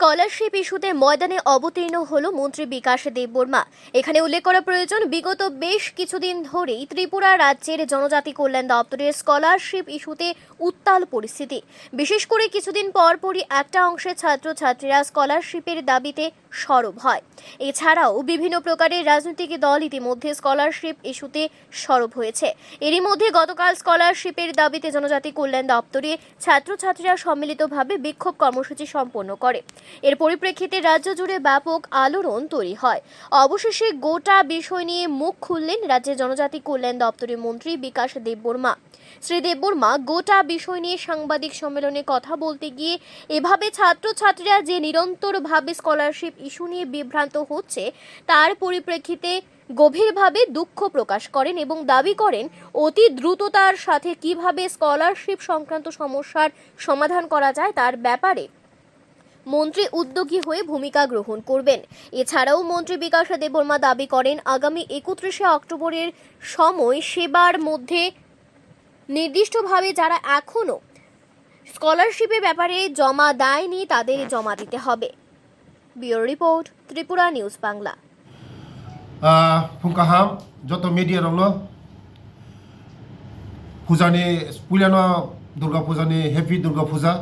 Scholarship ইস্যুতে ময়দানে অবতীর্ণ হল মন্ত্রী বিকাশ দেববর্মা। এখানে উল্লেখ করা প্রয়োজন, বিগত বেশ কিছুদিন ধরেই ত্রিপুরা রাজ্যের জনজাতি কল্যাণ দপ্তরের স্কলারশিপ ইস্যুতে উত্তাল পরিস্থিতি। বিশেষ করে কিছুদিন পরপরই একটা অংশের ছাত্রছাত্রীরা স্কলারশিপের দাবিতে সরব হয়। এছাড়াও বিভিন্ন প্রকারের রাজনৈতিক দল ইতিমধ্যে স্কলারশিপ ইস্যুতে সরব হয়েছে। এরই মধ্যে গতকাল স্কলারশিপের দাবিতে জনজাতি কল্যাণ দপ্তরে ছাত্রছাত্রীরা সম্মিলিতভাবে বিক্ষোভ কর্মসূচি সম্পন্ন করে। এর পরিপ্রেক্ষিতে রাজ্য জুড়ে ব্যাপক আলোড়ন তৈরি হয়। অবশেষে গোটা বিষয় নিয়ে মুখ খুললেন রাজ্যের জনজাতি কল্যাণ দপ্তরের মন্ত্রী বিকাশ দেববর্মা। শ্রী দেববর্মা গোটা বিষয় নিয়ে সাংবাদিক সম্মেলনে কথা বলতে গিয়ে এভাবে ছাত্রছাত্রীরা যে নিরন্তরভাবে স্কলারশিপ ইস্যু নিয়ে বিভ্রান্ত হচ্ছে, তার পরিপ্রেক্ষিতে গভীরভাবে দুঃখ প্রকাশ করেন এবং দাবি করেন অতি দ্রুততার সাথে কীভাবে স্কলারশিপ সংক্রান্ত সমস্যার সমাধান করা যায় তার ব্যাপারে মন্ত্রী উদ্যোগী হয়ে ভূমিকা গ্রহণ করবেন। এছাড়াও মন্ত্রী বিকাশ দেববর্মা দাবি করেন, আগামী একত্রিশে অক্টোবরের সময় সেবার মধ্যে নির্দিষ্টভাবে যারা এখনও স্কলারশিপের ব্যাপারে জমা দেয়নি, তাদের জমা দিতে হবে। বিওর রিপোর্ট, ত্রিপুরা নিউজ বাংলা। ফুঙ্কাহাম যত মিডিয়া রল, পূজানি পুলিয়ানো দুর্গা পূজানি হ্যাপি দুর্গা পূজা।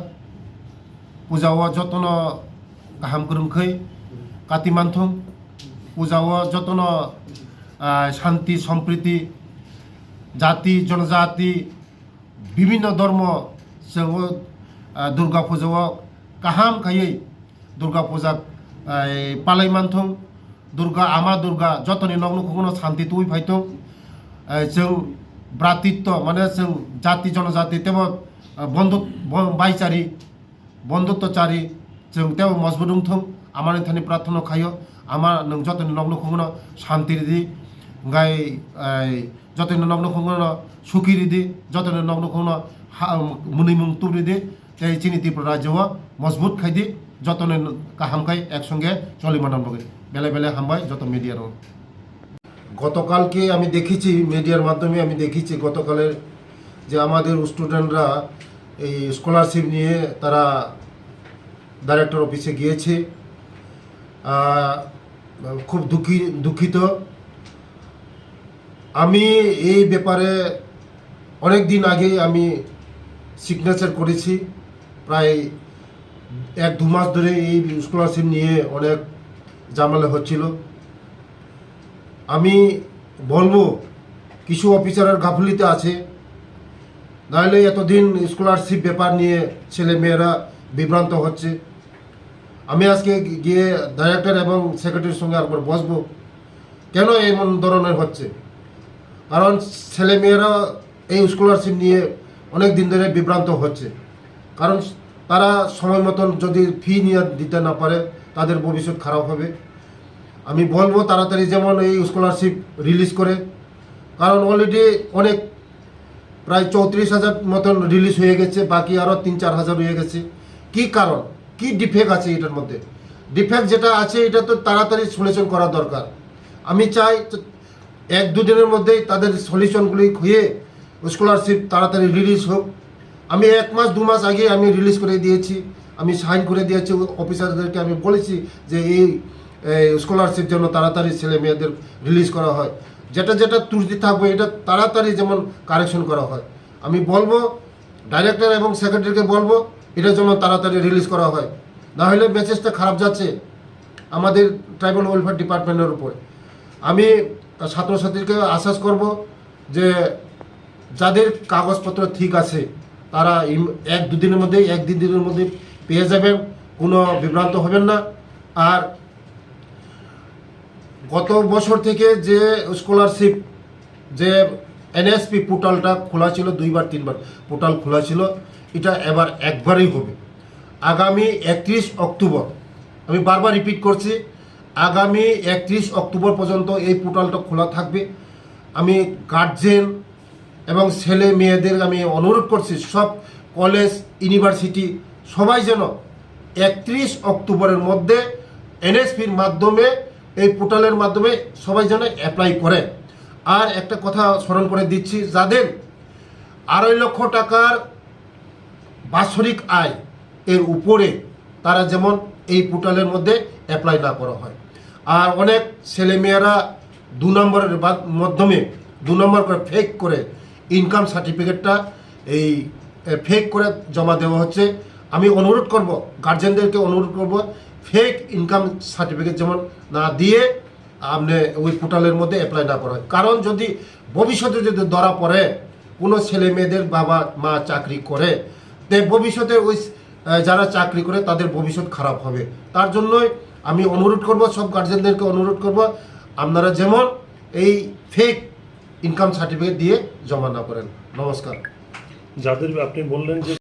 ও যতন গাহাম করমখৈ কাতি মানথুম, পূজা ও যতন শান্তি, সম্প্রীতি, জাতি, জনজাতি বিভিন্ন ধর্ম जों दुर्गा फुजाओ गाहाम खायै दुर्गा फुजा पालाय मानथुं दुर्गा आमा दुर्गा जतनि नग्न खुगनो शान्ति तुइ फाइथुं जों भ्रातृत्व माने जों जाति जनजाति तेबो बन्धु बाइचारि बन्धुत्वचारि जों तेबो मजबुत दंथुं आमानि थानि प्रार्थना खायो आमा नों जतनि नग्न खुगनो शान्ति গাই যত নগ্ন খং সুখী দি যত নগ্ন খং মুনি মুং তুবরি দি তাই চিনি ত্রিপুরা রাজ্য মজবুত খাই দি কাহাম খাই, একসঙ্গে চলি মানান বগে। বেলা বেলা হামবাই যত মিডিয়ার গতকালকে আমি দেখেছি মিডিয়ার মাধ্যমে আমি দেখেছি গতকালের যে আমাদের স্টুডেন্টরা এই স্কলারশিপ নিয়ে তারা ডাইরেক্টর অফিসে গিয়েছে। খুব দুঃখী, দুঃখিত। আমি এই ব্যাপারে অনেক দিন আগেই আমি সিগনেচার করেছি। প্রায় এক দু মাস ধরে এই স্কলারশিপ নিয়ে অনেক ঝামেলা হচ্ছিল। আমি বলব, কিছু অফিসারের গাফলিতে আছে। নাহলে এতদিন স্কলারশিপ ব্যাপার নিয়ে ছেলে মেয়েরা বিভ্রান্ত হচ্ছে। আমি আজকে গিয়ে ডাইরেক্টর এবং সেক্রেটারির সঙ্গে একবার বসবো। কেন এমন ধরনের হচ্ছে? কারণ ছেলেমেয়েরা এই স্কলারশিপ নিয়ে অনেক দিন ধরে বিভ্রান্ত হচ্ছে। কারণ তারা সময় মতন যদি ফি নিয়ে দিতে না পারে, তাদের ভবিষ্যৎ খারাপ হবে। আমি বলব তাড়াতাড়ি যেমন এই স্কলারশিপ রিলিজ করে, কারণ অলরেডি অনেক প্রায় চৌত্রিশ হাজার মতন রিলিজ হয়ে গেছে, বাকি আরও তিন চার হাজার হয়ে গেছে। কি কারণ? কি ডিফেক্ট আছে এটার মধ্যে? ডিফেক্ট যেটা আছে, এটা তো তাড়াতাড়ি সলিউশন করা দরকার। আমি চাই এক দুদিনের মধ্যেই তাদের সলিউশনগুলি হয়ে স্কলারশিপ তাড়াতাড়ি রিলিজ হোক। আমি এক মাস, দু মাস আগে আমি রিলিজ করে দিয়েছি। আমি সাইন করে দিয়েছি। অফিসারদেরকে আমি বলেছি যে এই স্কলারশিপ যেন তাড়াতাড়ি ছেলে মেয়েদের রিলিজ করা হয়। যেটা যেটা ত্রুটি থাকবে, এটা তাড়াতাড়ি যেমন কারেকশন করা হয়। আমি বলব ডাইরেক্টর এবং সেক্রেটারিকে বলব, এটা যেন তাড়াতাড়ি রিলিজ করা হয়। না হলে মেসেজটা খারাপ যাচ্ছে আমাদের ট্রাইবাল ওয়েলফেয়ার ডিপার্টমেন্টের উপরে। আমি ছাত্রছাত্রীকে আশ্বাস করব যে যাদের কাগজপত্র ঠিক আছে, তারা এক দুদিনের মধ্যে এক দুই দিনের মধ্যে পেয়ে যাবেন, কোনো বিভ্রান্ত হবেন না। আর গত বছর থেকে যে স্কলারশিপ যে এনএসপি পোর্টালটা খোলা ছিল, দুইবার, তিনবার পোর্টাল খোলা ছিল, এটা এবার একবারই হবে। আগামী একত্রিশ অক্টোবর, আমি বারবার রিপিট করছি আগামী একত্রিশ অক্টোবর পর্যন্ত এই পোর্টালটা খোলা থাকবে। আমি গার্জেন এবং ছেলে মেয়েদের আমি অনুরোধ করছি, সব কলেজ, ইউনিভার্সিটি সবাই যেন একত্রিশ অক্টোবরের মধ্যে এনএসপির মাধ্যমে, এই পোর্টালের মাধ্যমে সবাই যেন অ্যাপ্লাই করে। আর একটা কথা স্মরণ করে দিচ্ছি, যাদের আড়াই লক্ষ টাকার বাৎসরিক আয় এর উপরে তারা যেমন এই পোর্টালের মধ্যে অ্যাপ্লাই না করা হয়। আর অনেক ছেলেমেয়েরা দু নম্বরের মাধ্যমে দু নম্বর করে ফেক করে ইনকাম সার্টিফিকেটটা এই ফেক করে জমা দেওয়া হচ্ছে। আমি অনুরোধ করব গার্জেনদেরকে অনুরোধ করব ফেক ইনকাম সার্টিফিকেট যেমন না দিয়ে আপনি ওই পোর্টালের মধ্যে অ্যাপ্লাই না করা কারণ যদি ভবিষ্যতে যদি ধরা পড়ে, কোনো ছেলে মেয়েদের বাবা মা চাকরি করে, তে ভবিষ্যতে ওই যারা চাকরি করে তাদের ভবিষ্যৎ খারাপ হবে। তার জন্যই আমি অনুরোধ করব, সব গার্জেনদেরকে অনুরোধ করব, আপনারা যেমন এই ফেক ইনকাম সার্টিফিকেট দিয়ে জমা না করেন। নমস্কার। যাদের আপনি বললেন যে